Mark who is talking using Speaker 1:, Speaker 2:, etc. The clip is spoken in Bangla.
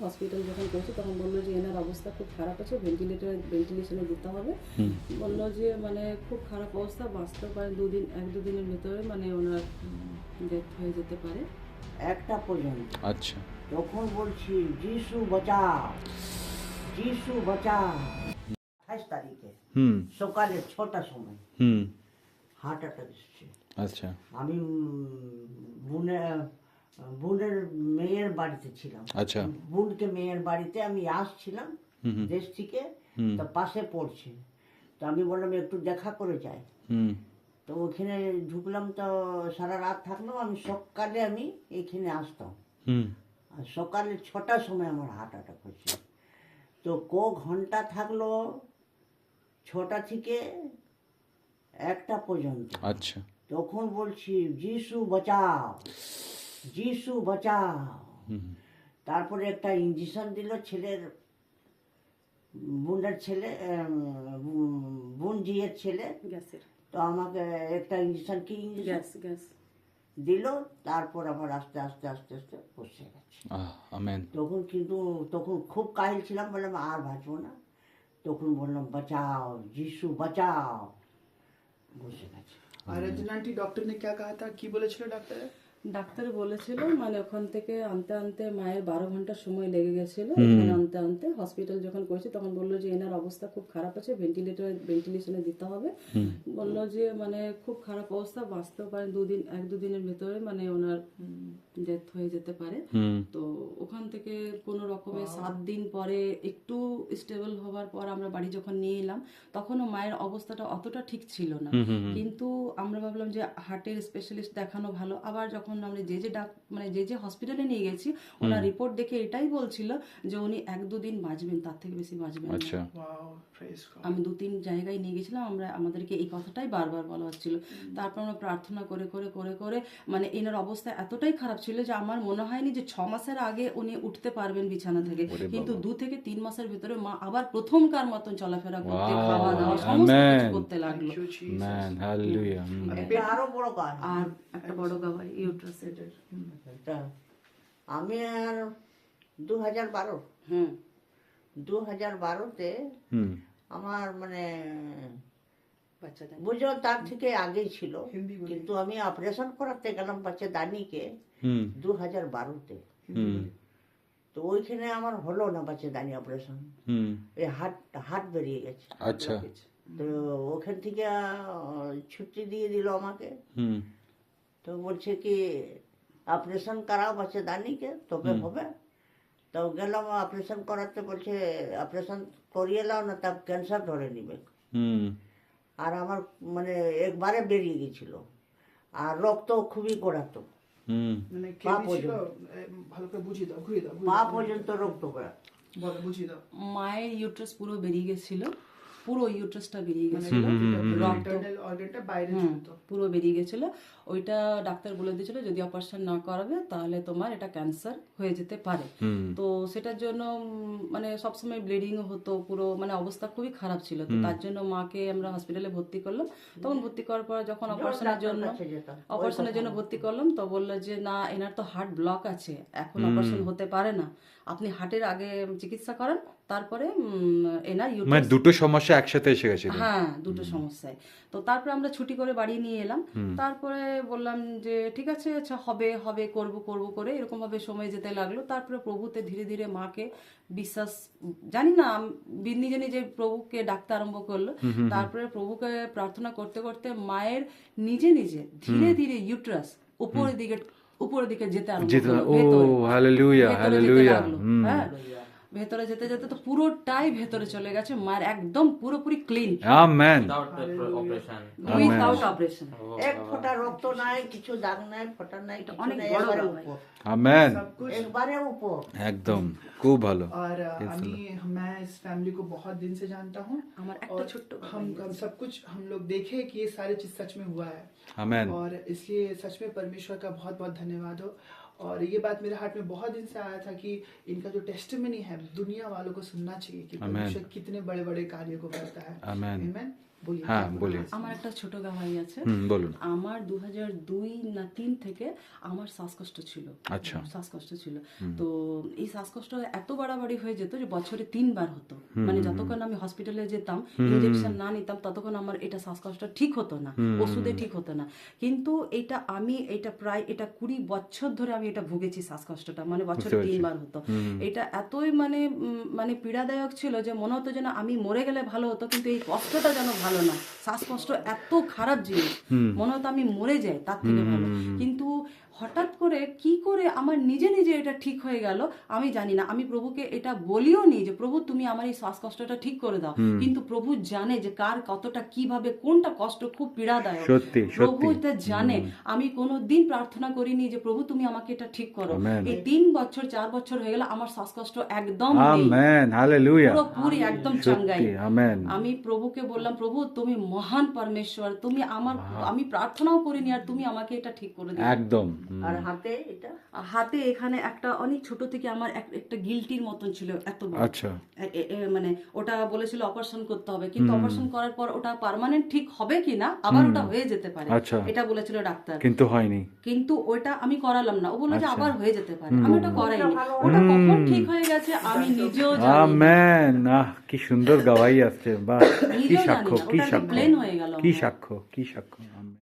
Speaker 1: হসপিটাল যখন পৌঁছে তখন বলল যে এনার অবস্থা খুব খারাপ আছে ভেন্টিলেটর ভেন্টিলেশনে দিতে হবে। বলল যে মানে খুব খারাপ অবস্থা বাঁচতে পারে দুদিন এক দুদিনের ভিতরে মানে ওনার ডেথ হয়ে যেতে পারে।
Speaker 2: একটা পর্যন্ত।
Speaker 3: আচ্ছা।
Speaker 2: তখন বলছি যিশু বাঁচাও যিশু বাঁচাও। আঠাশ তারিখে
Speaker 3: হুম।
Speaker 2: সকালে ছটার সময়
Speaker 3: হুম।
Speaker 2: হার্ট অ্যাটাক এসছে।
Speaker 3: আচ্ছা।
Speaker 2: আমি বোনের বোনের মেয়ের বাড়িতে ছিলাম।
Speaker 3: আচ্ছা।
Speaker 2: বোনকে মেয়ের বাড়িতে আমি আসছিলাম দেশ থেকে তো পাশে পড়ছে। তো আমি বললাম একটু দেখা করে যাই। তো ওখানে ঢুকলাম তো সারা রাত থাকলাম। আমি সকালে আমি এখানে আসতাম। আর সকালে ছটার সময় আমার হার্ট অ্যাটাক হচ্ছে তো ক ঘণ্টা থাকল ছটা থেকে একটা পর্যন্ত।
Speaker 3: আচ্ছা।
Speaker 2: তখন বলছি যিশু বাঁচাও। যিশু বাঁচাও
Speaker 3: হুম
Speaker 2: তারপরে একটা ইঞ্জেকশন দিল ছেলের বোনের ছেলে বোন জিয়ের ছেলে
Speaker 1: গ্যাসের
Speaker 2: তো আমাকে একটা ইঞ্জেকশন কি ইঞ্জেকশন
Speaker 1: গ্যাস গ্যাস
Speaker 2: দিল তারপর আবার আস্তে আস্তে আস্তে আস্তে বসে গেছে
Speaker 3: আহ আমেন
Speaker 2: তখন কিন্তু তখন খুব কাহিল ছিলাম বললাম আর বাঁচবো না তখন বললাম বাঁচাও যিশু বাঁচাও বসে গেছে
Speaker 4: আর রঞ্জনা আন্টি ডক্টর ने क्या कहा था কি বলেছিল ডাক্তার
Speaker 1: ডাক্তার বলেছিল মানে ওখান থেকে আনতে আনতে মায়ের বারো ঘণ্টা সময় লেগে গেছিল। ওখানে আনতে আনতে হসপিটাল যখন করেছে তখন বলল যে এনার অবস্থা খুব খারাপ আছে ভেন্টিলেটর ভেন্টিলেশনে দিতে হবে। বলল যে মানে খুব খারাপ অবস্থা বাঁচতেও পারে দুদিন এক দুদিনের ভিতরে মানে ওনার ডেথ হয়ে যেতে পারে। তো ওখান থেকে কোনো রকমের সাত দিন পরে একটু স্টেবল হওয়ার পর আমরা বাড়ি যখন নিয়ে এলাম তখনও মায়ের অবস্থাটা অতটা ঠিক ছিল না। কিন্তু আমরা ভাবলাম যে হার্টের স্পেশালিস্ট দেখানো ভালো। আবার যখন আমরা যে যে ডাক মানে যে যে হসপিটালে নিয়ে গেছি ওনার রিপোর্ট দেখে এটাই বলছিল যে উনি এক দুদিন বাঁচবেন তার থেকে বেশি বাঁচবেন
Speaker 3: আচ্ছা।
Speaker 1: আমি দু তিন জায়গায় নিয়ে গেছিলাম আমরা আমাদেরকে এই কথাটাই বারবার বলা হচ্ছিল। তারপর আমরা প্রার্থনা করে করে করে করে মানে এনার অবস্থা এতটাই খারাপ ছিল যে আমার মনে হয়নি যে ছ মাসের আগে উনি উঠতে পারবেন বিছানা থেকে। কিন্তু দু থেকে তিন মাসের ভিতরে মা আবার প্রথমকার মতন চলাফেরা করতে খাওয়া দাওয়া সমস্ত কিছু করতে লাগল।
Speaker 2: আরও বড় কাজ
Speaker 1: আর একটা বড় গাওয়াই
Speaker 2: আমি আর দু হাজার বারো।
Speaker 1: হুম।
Speaker 2: দু হাজার বারোতে আমার মানে বুঝো তার থেকে আগেই ছিল। কিন্তু আমি অপারেশন করাতে গেলাম বাচ্চা দানিকে
Speaker 3: হুম।
Speaker 2: দু হাজার বারোতে।
Speaker 3: হুম।
Speaker 2: তো ওইখানে আমার হলো না বাচ্চা দানি অপারেশন
Speaker 3: হুম।
Speaker 2: এই হাট হাট বেরিয়ে গেছে।
Speaker 3: আচ্ছা।
Speaker 2: তো ওখান থেকে ছুটি দিয়ে দিল আমাকে।
Speaker 3: হুম।
Speaker 2: তো বলছে কি অপারেশন করাও বাচ্চা দানিকে তবে হবে। তো গেলাম অপারেশন করাতে বলছে অপারেশন করিয়ে লাও না তা ক্যান্সার ধরে নিবে।
Speaker 3: হুম।
Speaker 2: আর আমার মানে একবারে বেরিয়ে গেছিল। আর রক্ত খুবই গড়াতো।
Speaker 3: হুম।
Speaker 4: মানে
Speaker 2: পা পর্যন্ত।
Speaker 4: ভালো বুঝিয়ে দাও ঘুরিয়ে দাও ঘুরিয়ে
Speaker 2: পর্যন্ত রক্ত গড়াতো।
Speaker 4: বলো দাও।
Speaker 1: মায়ের ইউট্রাস পুরো বেরিয়ে গেছিল। পুরো ইউট্রাসটা বেরিয়ে
Speaker 4: মানে
Speaker 1: গেছিল রক্ত
Speaker 4: অর্গানটা বাইরে
Speaker 1: পুরো বেরিয়ে গেছিল। ওইটা ডাক্তার বলে দিয়েছিল যদি অপারেশন না করাবে তাহলে তোমার এটা ক্যান্সার হয়ে যেতে পারে। তো সেটার জন্য মানে সবসময় ব্লিডিং হতো পুরো মানে অবস্থা খুবই খারাপ ছিল। তো তার জন্য মাকে আমরা হসপিটালে ভর্তি করলাম। তখন ভর্তি করার পর যখন অপারেশনের জন্য অপারেশনের জন্য ভর্তি করলাম তো বলল যে না এনার তো হার্ট ব্লক আছে। এখন অপারেশন হতে পারে না। আপনি হার্টের আগে চিকিৎসা করেন তারপরে এনার
Speaker 3: মানে দুটো সমস্যা একসাথে এসে গেছিল।
Speaker 1: হ্যাঁ দুটো সমস্যায়। তো তারপরে আমরা ছুটি করে বাড়ি নিয়ে এলাম। তারপরে বললাম যে ঠিক আছে আচ্ছা হবে হবে করব করব করে। এরকম ভাবে সময় যেতে লাগল। তারপরে প্রভুতে ধীরে ধীরে মাকে বিশ্বাস জানি না নিজে নিজে প্রভুকে ডাকতে আরম্ভ করল। তারপরে প্রভুকে প্রার্থনা করতে করতে মায়ের নিজে নিজে ধীরে ধীরে ইউট্রাস উপরের দিকে উপরের দিকে যেতে আরম্ভ করল
Speaker 3: ও
Speaker 1: লাগল,
Speaker 3: হুম।
Speaker 1: হ্যাঁ। ভেতরে যেতে যেতে তো পুরোটাই ভেতরে চলে গেছে মায়ের একদম পুরোপুরি clean
Speaker 3: amen
Speaker 5: without the pro- operation.
Speaker 1: Without operation
Speaker 2: এক ফোঁটা রক্ত নাই কিছু দাগ নাই ফোঁটা নাই কিছু
Speaker 1: অনেক
Speaker 2: নাই
Speaker 1: বড়
Speaker 2: একবারে
Speaker 1: ব্যাপার।
Speaker 2: উপর
Speaker 3: আমেন
Speaker 4: सब कुछ
Speaker 2: একবারে উপর
Speaker 3: একদম খুব ভালো
Speaker 4: और अमी मैं इस फैमिली को बहुत दिन से जानता हूँ
Speaker 1: আমার একটা
Speaker 4: और
Speaker 1: ছোট্ট
Speaker 4: हम हम सब कुछ हम लोग देखे कि ये सारी चीज सच में हुआ है
Speaker 3: আমেন
Speaker 4: और इसलिए सच में परमेश्वर का बहुत बहुत धन्यवाद हो और ये बात मेरे हाथ में बहुत दिन से आया था कि इनका जो टेस्टमनी है दुनिया वालों को सुनना चाहिए कि परमेश्वर कितने बड़े बड़े कार्यो को करता है
Speaker 3: Amen.
Speaker 4: Amen.
Speaker 1: আমার একটা ছোট আছে।
Speaker 3: বলুন।
Speaker 1: আমার দু হাজার দুই না তিন থেকে আমার শ্বাসকষ্ট ছিল।
Speaker 3: আচ্ছা।
Speaker 1: শ্বাসকষ্ট ছিল। তো এই শ্বাসকষ্ট এত বাড়াবাড়ি হয়ে যেত যে বছরে তিনবার হতো। মানে যতক্ষণ আমি হসপিটালে যেতাম ইঞ্জেকশন না নিতাম ততক্ষণ আমার এটা শ্বাসকষ্ট ঠিক হতো না। ওষুধে ঠিক হতো না। কিন্তু এটা আমি এটা প্রায় এটা কুড়ি বছর ধরে আমি এটা ভুগেছি শ্বাসকষ্টটা। মানে বছরে তিনবার হতো। এটা এতই মানে মানে পীড়াদায়ক ছিল যে মনে হতো যেন আমি মরে গেলে ভালো হতো কিন্তু এই কষ্টটা যেন ভালো না। শ্বাসকষ্ট এত খারাপ জিনিস। মনে হতো আমি মরে যাই তার থেকে ভালো। কিন্তু হঠাৎ করে কি করে আমার নিজে নিজে এটা ঠিক হয়ে গেল আমি জানি না। আমি প্রভুকে এটা বলিও নি যে প্রভু তুমি আমার এই শ্বাসকষ্টটা ঠিক করে দাও। কিন্তু প্রভু জানে যে কার কতটা কীভাবে কোনটা কষ্ট খুব পীড়াদায়ক।
Speaker 3: সত্যি,
Speaker 1: প্রভু এটা জানে। আমি কোনো দিন প্রার্থনা করিনি যে প্রভু তুমি আমাকে এটা ঠিক করো। এই তিন বছর চার বছর হয়ে গেল আমার শ্বাসকষ্ট একদম পুরোপুরি একদম চাঙ্গাই। আমি প্রভুকে বললাম প্রভু তুমি মহান পরমেশ্বর তুমি আমার আমি প্রার্থনাও করিনি আর তুমি আমাকে এটা ঠিক করে দিও
Speaker 3: একদম
Speaker 2: আর হাতে এটা?
Speaker 1: হাতে এখানে একটা অনেক ছোট থেকে আমার একটা গিলটির মতন ছিল এত
Speaker 3: আচ্ছা।
Speaker 1: মানে ওটা বলেছিল অপারেশন করতে হবে কিন্তু অপারেশন করার পর ওটা পার্মানেন্ট ঠিক হবে কিনা আবার ওটা হয়ে যেতে পারে।
Speaker 3: আচ্ছা।
Speaker 1: এটা বলেছিল ডাক্তার।
Speaker 3: কিন্তু হয়নি।
Speaker 1: কিন্তু ওটা আমি করালাম না। ও বলল যে
Speaker 3: আচ্ছা।
Speaker 1: আবার হয়ে যেতে পারে। আমি ওটা করাইনি। ওটা কখন ঠিক হয়ে গেছে আমি নিজেও জানি
Speaker 3: আমেন। আহ কি সুন্দর গাওয়াই আসছে। বাহ কি সাক্ষ্য
Speaker 1: না,
Speaker 3: কি সাক্ষ্য? কি সাক্ষ্য? কি সাক্ষ্য।